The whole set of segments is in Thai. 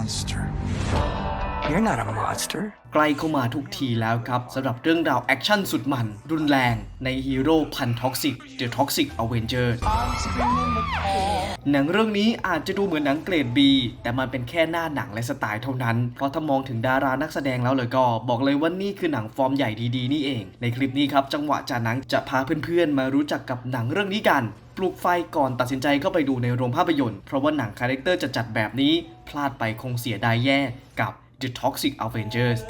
monster. You're not a monster. ใกล้เข้ามาทุกทีแล้วครับสำหรับเรื่องราวแอคชั่นสุดมัน รุนแรงในฮีโร่พันท็อกซิก The Toxic Avenger หนังเรื่องนี้อาจจะดูเหมือนหนังเกรด B แต่มันเป็นแค่หน้าหนังและสไตล์เท่านั้น เพราะถ้ามองถึงดารานักแสดงแล้วเลยก็ บอกเลยว่านี่คือหนังฟอร์มใหญ่ดีๆ นี่เอง ในคลิปนี้ครับ จังหวะจานังจะพาเพื่อนๆ มารู้จักกับหนังเรื่องนี้กัน ปลุกไฟก่อนตัดสินใจเข้าไปดูในโรงภาพยนตร์ เพราะว่าหนังคาแรคเตอร์จะจัดแบบนี้ พลาดไปคงเสียดายแย่กับ The Toxic Avengers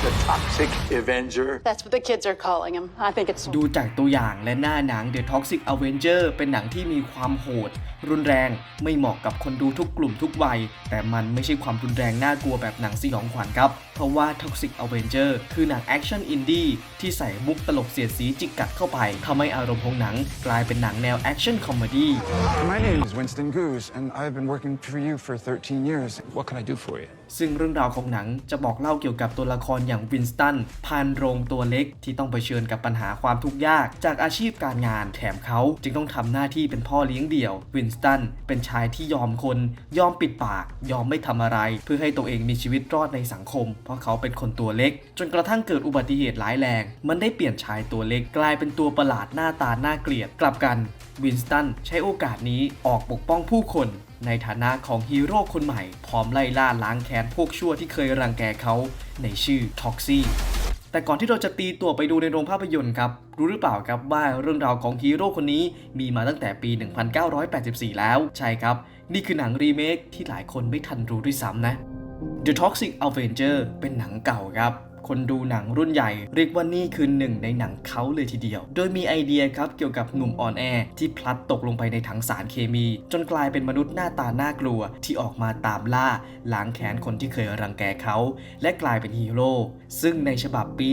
The Toxic Avenger. That's what the kids are calling him. I think it's ดูจากตัวอย่างและหน้าหนัง The Toxic Avenger เป็นหนังที่มีความโหด รุนแรงไม่เหมาะกับคนดูทุกกลุ่มทุกวัย แต่มันไม่ใช่ความรุนแรงน่ากลัวแบบหนังสยองขวัญครับ เพราะว่า Toxic Avenger คือหนังแอคชั่นอินดี้ที่ใส่มุกตลกเสียดสีจิกกัดเข้าไปทำให้อารมณ์ของหนังกลายเป็นหนังแนวแอคชั่นคอมเมดี้ My name is Winston Goose, and I've been working for you for 13 years. What can I do for you? ซึ่งเรื่องราวของหนังจะบอกเล่าเกี่ยวกับตัวละครอย่างวินสตันพานโรงตัวเล็กที่ต้องเผชิญกับปัญหาความทุกข์ยาก จากอาชีพการงานแถมเขาจึงต้องทำหน้าที่เป็นพ่อเลี้ยงเดี่ยว วินสตันเป็นชายที่ยอมคน ยอมปิดปาก ยอมไม่ทำอะไร เพื่อให้ตัวเองมีชีวิตรอดในสังคม เพราะเขาเป็นคนตัวเล็ก จนกระทั่งเกิดอุบัติเหตุร้ายแรง มันได้เปลี่ยนชายตัวเล็กกลายเป็นตัวประหลาดหน้าตาหน่าเกลียดกลับกันวินสตันใช้โอกาสนี้ออกปกป้องผู้คน ในฐานะของฮีโร่คนใหม่ พร้อมไล่ล่าล้างแค้นพวกชั่วที่เคยรังแกเขาในชื่อท็อกซี่แต่ก่อนที่เราจะตีตัวไปดูในโรงภาพยนตร์ครับ รู้หรือเปล่าครับว่าเรื่องราวของฮีโร่คนนี้มีมาตั้งแต่ปี 1984 แล้ว ใช่ครับ นี่คือหนังรีเมคที่หลายคนไม่ทันรู้ด้วยซ้ำนะ The Toxic Avenger เป็นหนังเก่าครับ คนดูหนังรุ่นใหญ่ เรียกว่านี่คือหนึ่งในหนังเขาเลยทีเดียว โดยมีไอเดียครับเกี่ยวกับหนุ่มอ่อนแอที่พลัดตกลงไปในถังสารเคมี จนกลายเป็นมนุษย์หน้าตาน่ากลัวที่ออกมาตามล่าล้างแค้นคนที่เคยรังแกเขา และกลายเป็นฮีโร่ซึ่งในฉบับปี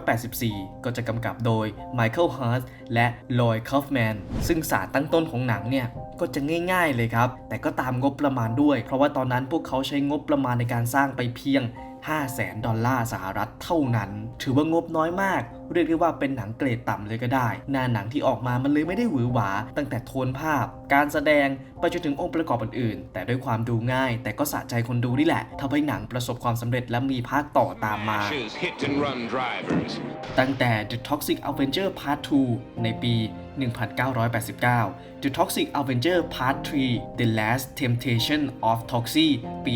1984 ก็จะกำกับโดยไมเคิลฮาร์ t และลอยคอฟแมนซึ่งสารตั้งต้นของหนังเนี่ยก็จะง่าย ๆเลยครับ แต่ก็ตามงบประมาณด้วย เพราะว่าตอนนั้นพวกเขาใช้งบประมาณในการสร้างไปเพียง 5แสนดอลลาร์สหรัฐเท่านั้น ถือว่างบน้อยมาก เรียกได้ว่าเป็นหนังเกรดต่ำเลยก็ได้ หน้าหนังที่ออกมามันเลยไม่ได้หวือหวา ตั้งแต่โทนภาพ การแสดงไปจนถึงองค์ประกอบอื่นๆ แต่ด้วยความดูง่าย แต่ก็สะใจคนดูนี่แหละทำให้หนังประสบความสำเร็จและมีภาคต่อตามมา ตั้งแต่ The Toxic Avenger Part 2 ในปี 1989 The Toxic Avenger Part 3 The Last Temptation of Toxie ปี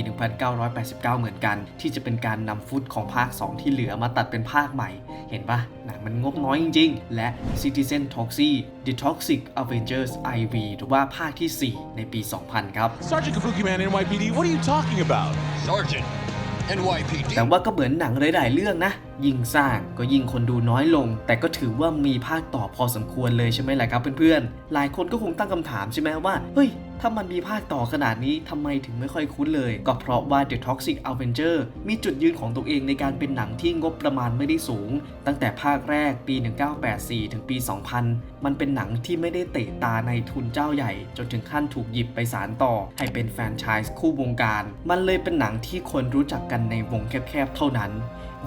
1989 เหมือนกัน ที่จะเป็นการนำฟุตของภาค 2 ที่เหลือมาตัดเป็นภาคใหม่ เห็นปะหนังมันงบน้อยจริงๆ และ Citizen Toxie The Toxic Avengers IV หรือว่าภาคที่ 4 ในปี 2000 ครับ Sergeant Kabuki Man, NYPD, what are you talking about? Sergeant, NYPD. แต่ว่าก็เหมือนหนังหลายๆเรื่องนะ ยิ่งสร้างก็ยิ่งคนดูน้อยลง แต่ก็ถือว่ามีภาคต่อพอสมควรเลยใช่ไหมล่ะครับเพื่อนๆ หลายคนก็คงตั้งคำถามใช่ไหมว่า เฮ้ย ถ้ามันมีภาคต่อขนาดนี้ทำไมถึงไม่ค่อยคุ้นเลย ก็เพราะว่า The Toxic Avenger มีจุดยืนของตัวเองในการเป็นหนังที่งบประมาณไม่ได้สูง ตั้งแต่ภาคแรกปี 1984 ถึงปี 2000 มันเป็นหนังที่ไม่ได้เตะตาในทุนเจ้าใหญ่ จนถึงขั้นถูกหยิบไปสารต่อ ให้เป็นแฟรนไชส์คู่วงการ มันเลยเป็นหนังที่คนรู้จักกันในวงแคบๆเท่านั้น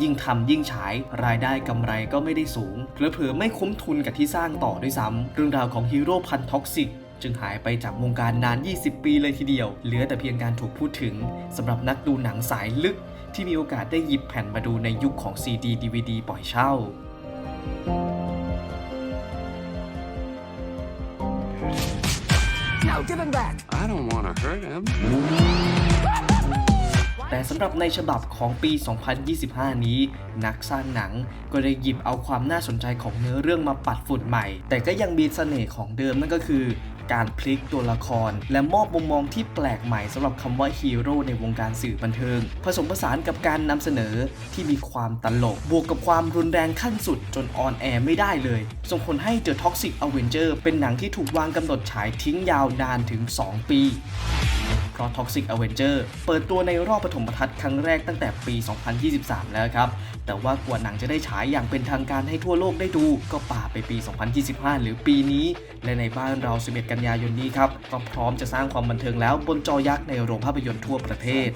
ยิ่งทำยิ่งฉาย รายได้กำไรก็ไม่ได้สูงเผลอๆไม่คุ้มทุนกับที่สร้างต่อด้วยซ้ำเรื่องราวของฮีโร่พันท็อกซิกจึงหายไปจากวงการนาน 20 ปีเลยทีเดียว เหลือแต่เพียงการถูกพูดถึงสำหรับนักดูหนังสายลึก ที่มีโอกาสได้หยิบแผ่นมาดูในยุคของ CD DVD ปล่อยเช่า I don't want to hurt him. ต่สำหรับในฉบับของปี 2025 นี้ นักสร้างหนังก็ได้หยิบเอาความน่าสนใจของเนื้อเรื่องมาปัดฝุ่นใหม่ แต่ก็ยังมีเสน่ห์ของเดิมนั่นก็คือการพลิกตัวละคร และมอบมุมมองที่แปลกใหม่สำหรับคำว่าฮีโร่ในวงการสื่อบันเทิง ผสมผสานกับการนำเสนอที่มีความตลก บวกกับความรุนแรงขั้นสุดจนออนแอร์ไม่ได้เลย ส่งผลให้ The Toxic Avenger เป็นหนังที่ถูกวางกำหนดฉายทิ้งยาวนานถึง 2 ปี เพราะ Toxic Avenger เปิดตัวในรอบปฐมทัศน์ครั้งแรกตั้งแต่ปี 2023 แล้วครับ แต่ว่ากว่าหนังจะได้ฉายอย่างเป็นทางการให้ทั่วโลกได้ดู ก็ป่าไปปี 2025 หรือปีนี้ และในบ้านเรา 11 กันยายนนี้ครับ ก็พร้อมจะสร้างความบันเทิงแล้วบนจอยักษ์ในโรงภาพยนตร์ทั่วประเทศ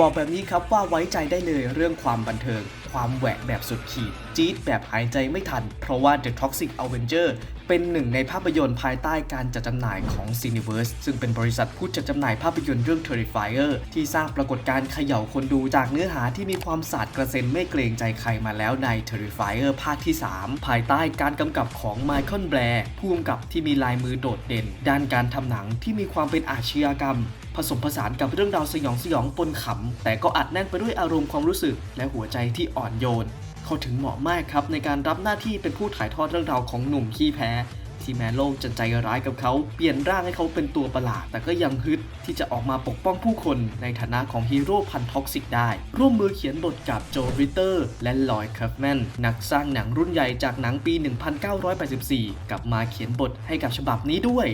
บอกแบบนี้ครับว่าไว้ใจได้เลยเรื่องความบันเทิง ความแหวกแบบสุดขีด จี๊ดแบบหายใจไม่ทัน เพราะว่า The Toxic Avenger เป็นหนึ่งในภาพยนตร์ภายใต้การจัดจำหน่ายของ Cineverse ซึ่งเป็นบริษัทผู้จัดจำหน่ายภาพยนตร์เรื่อง Terrifier ที่สร้างปรากฏการณ์เขย่าคนดูจากเนื้อหาที่มีความสาดกระเซ็นไม่เกรงใจใครมาแล้วใน Terrifier ภาคที่ 3 ภายใต้การกำกับของ Michael Blair ผู้กำกับที่มีลายมือโดดเด่น ด้านการทำหนังที่มีความเป็นอาชญากรรม ผสมผสานกับเรื่องราวสยองสยองปนขำแต่ก็อัดแน่นไปด้วยอารมณ์ความรู้สึกและหัวใจที่อ่อนโยน เขาถึงเหมาะมากครับในการรับหน้าที่เป็นผู้ถ่ายทอดเรื่องราวของหนุ่มขี้แพ้ ที่แม้โลกจะใจร้ายกับเขา เปลี่ยนร่างให้เขาเป็นตัวประหลาด แต่ก็ยังฮึดที่จะออกมาปกป้องผู้คนในฐานะของฮีโร่พันท็อกซิกได้ ร่วมมือเขียนบทกับโจริเตอร์ และลอยด์คัฟแมนนักสร้างหนังรุ่นใหญ่จากหนังปี 1984 กลับมาเขียนบทให้กับฉบับนี้ด้วย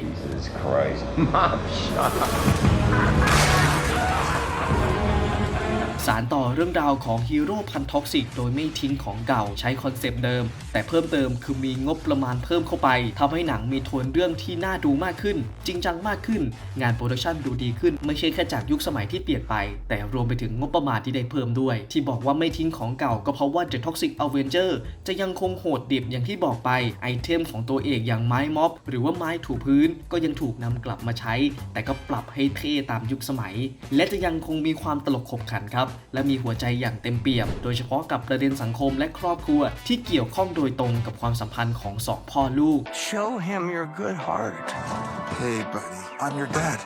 สารต่อเรื่องราวของฮีโร่พันท็อกซิกโดยไม่ทิ้งของเก่าใช้คอนเซปต์เดิม แต่เพิ่มเติมคือมีงบประมาณเพิ่มเข้าไปทำให้หนังมีโทนเรื่องที่น่าดูมากขึ้น จริงจังมากขึ้น งานโปรดักชันดูดีขึ้น ไม่ใช่แค่จากยุคสมัยที่เปลี่ยนไป แต่รวมไปถึงงบประมาณที่ได้เพิ่มด้วย ที่บอกว่าไม่ทิ้งของเก่าก็เพราะว่า The Toxic Avenger จะยังคงโหดดิบอย่างที่บอกไปไอเทมของตัวเอกอย่างไม้ม็อบ หรือว่าไม้ถูพื้นก็ยังถูกนำกลับมาใช้ แต่ก็ปรับให้เท่ตามยุคสมัย และจะยังคงมีความตลกขบขันครับและมีหัวใจอย่างเต็มเปี่ยม โดยเฉพาะกับประเด็นสังคมและครอบครัวที่เกี่ยวข้องโดยตรงกับความสัมพันธ์ของสองพ่อลูก Show him your good heart. Hey, buddy, I'm your dad.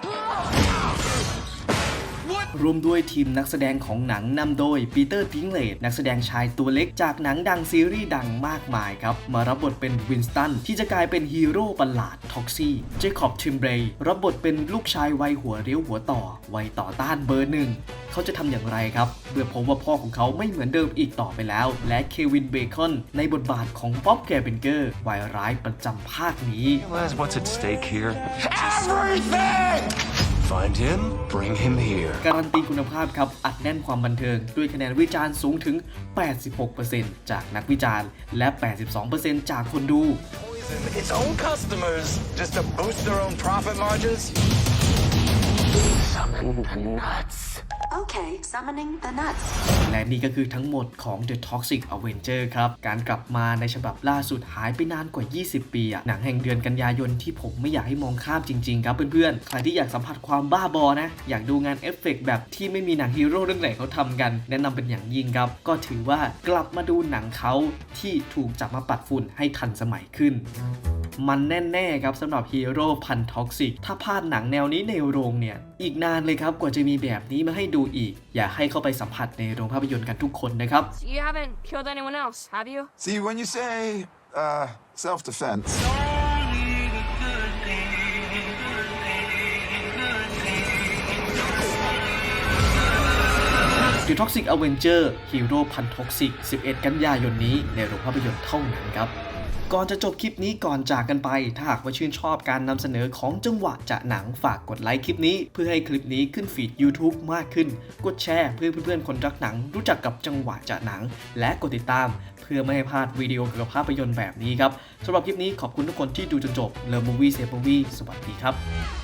รวมด้วยทีมนักแสดงของหนังนำโดยปีเตอร์พิงเลดนักแสดงชายตัวเล็กจากหนังดังซีรีส์ดังมากมายครับ มารับบทเป็นวินสตันที่จะกลายเป็นฮีโร่ประหลาดท็อกซี่ เจคอบทิมเบรย์รับบทเป็นลูกชายวัยหัวเรียวหัวต่อ วัยต่อต้านเบอร์หนึ่งเขาจะทำอย่างไรครับเมื่อพบว่าพ่อของเขาไม่เหมือนเดิมอีกต่อไปแล้ว และเควินเบคอนในบทบาทของป๊อบแกเบนเกอร์วายร้ายประจำภาคนี้ what's at stake here? Everything! Find him, bring him here. การันตีคุณภาพครับ อัดแน่นความบันเทิง ด้วยคะแนนวิจารณ์สูงถึง 86%จากนักวิจารณ์ และ 82%จากคนดู Poison its own customers just to boost their own profit margins? Okay, summoning the nuts. และนี่ก็คือทั้งหมดของ The Toxic Avenger ครับ การกลับมาในฉบับล่าสุดหายไปนานกว่า 20 ปีอะหนังแห่งเดือนกันยายนที่ผมไม่อยากให้มองข้ามจริง ๆ ครับเพื่อนๆ ใครที่อยากสัมผัสความบ้าบอนะ อยากดูงานเอฟเฟกต์แบบที่ไม่มีหนังฮีโร่เรื่องไหนเขาทำกัน แนะนำเป็นอย่างยิ่งครับ ก็ถือว่ากลับมาดูหนังเขาที่ถูกจับมาปัดฝุ่นให้ทันสมัยขึ้น มันแน่ๆครับสำหรับฮีโร่พันท็อกซิกถ้าพลาดหนังแนวนี้ในโรงเนี่ย อีกนานเลยครับกว่าจะมีแบบนี้มาให้ดูอีก อยากให้เข้าไปสัมผัสในโรงภาพยนตร์กันทุกคนนะครับ You haven't killed anyone else, have you? See, when you say, uh, self defense. The Toxic Avenger Hero พันท็อกซิก11 กันยายนนี้ในโรงภาพยนตร์เท่านั้นครับ ก่อนจะจบคลิปนี้ก่อนจากกันไป ถ้าหากว่าชื่นชอบการนำเสนอของจังหวะจะหนังฝากกดไลค์คลิปนี้ เพื่อให้คลิปนี้ขึ้นฟีด YouTube มากขึ้น กดแชร์เพื่อเพื่อนๆคนรักหนัง รู้จักกับจังหวะจะหนัง และกดติดตาม เพื่อไม่ให้พลาดวิดีโอเกี่ยวกับภาพยนตร์แบบนี้ครับสำหรับคลิปนี้ขอบคุณทุกคนที่ดูจนจบ Love Movie Save Movie สวัสดีครับ